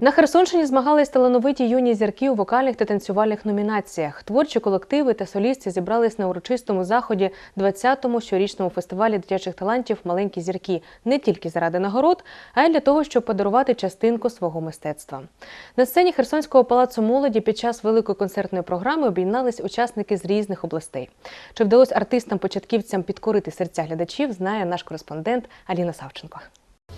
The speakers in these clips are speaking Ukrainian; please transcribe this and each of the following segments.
На Херсонщині змагались талановиті юні зірки у вокальних та танцювальних номінаціях. Творчі колективи та солісти зібрались на урочистому заході 20-му щорічному фестивалі дитячих талантів Маленькі зірки не тільки заради нагород, а й для того, щоб подарувати частинку свого мистецтва. На сцені Херсонського палацу молоді під час великої концертної програми об'єднались учасники з різних областей. Чи вдалося артистам-початківцям підкорити серця глядачів, знає наш кореспондент Аліна Савченко.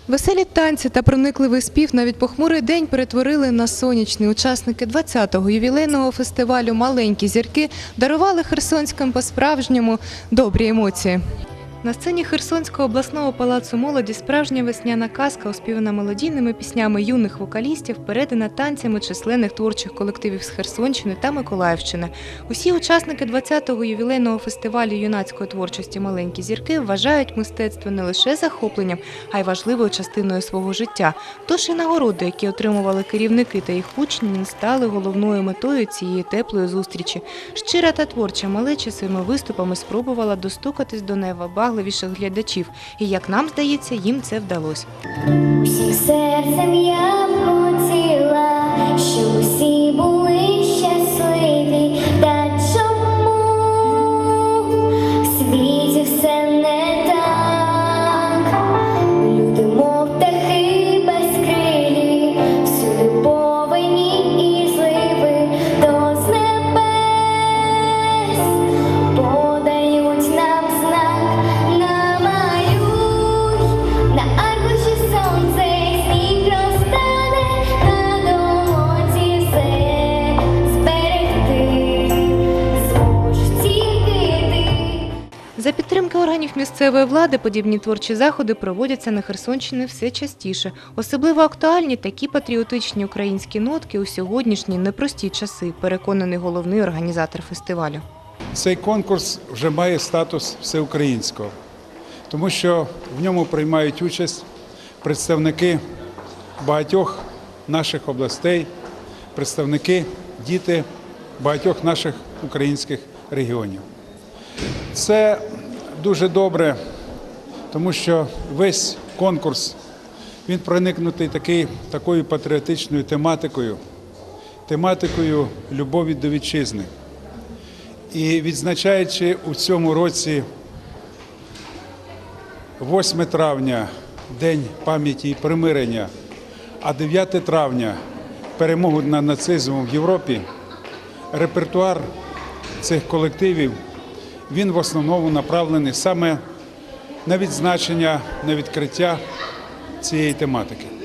Веселі танці та проникливий спів навіть похмурий день перетворили на сонячний. Учасники 20-го ювілейного фестивалю Маленькі зірки дарували херсонським по-справжньому добрі емоції. На сцені Херсонського обласного палацу молоді справжня весняна казка, оспівана мелодійними піснями юних вокалістів, передана танцями численних творчих колективів з Херсонщини та Миколаївщини. Усі учасники 20-го ювілейного фестивалю юнацької творчості Маленькі зірки вважають мистецтво не лише захопленням, а й важливою частиною свого життя. Тож і нагороди, які отримували керівники та їх учні, стали головною метою цієї теплої зустрічі. Щира та творча малеча своїми виступами спробувала достукатись до найвибагливіших глядачів, і як нам здається, їм це вдалося. Усіх серцем я хотіла, щоб усі були За підтримки органів місцевої влади подібні творчі заходи проводяться на Херсонщині все частіше. Особливо актуальні такі патріотичні українські нотки у сьогоднішні непрості часи, переконаний головний організатор фестивалю. Цей конкурс вже має статус всеукраїнського, тому що в ньому приймають участь представники багатьох наших областей, представники, діти багатьох наших українських регіонів. Це дуже добре, тому що весь конкурс він проникнутий такий, такою патріотичною тематикою, тематикою любові до вітчизни. І відзначаючи у цьому році 8 травня День пам'яті і примирення, а 9 травня перемогу над нацизмом в Європі, репертуар цих колективів він в основному направлений саме на відзначення, на відкриття цієї тематики.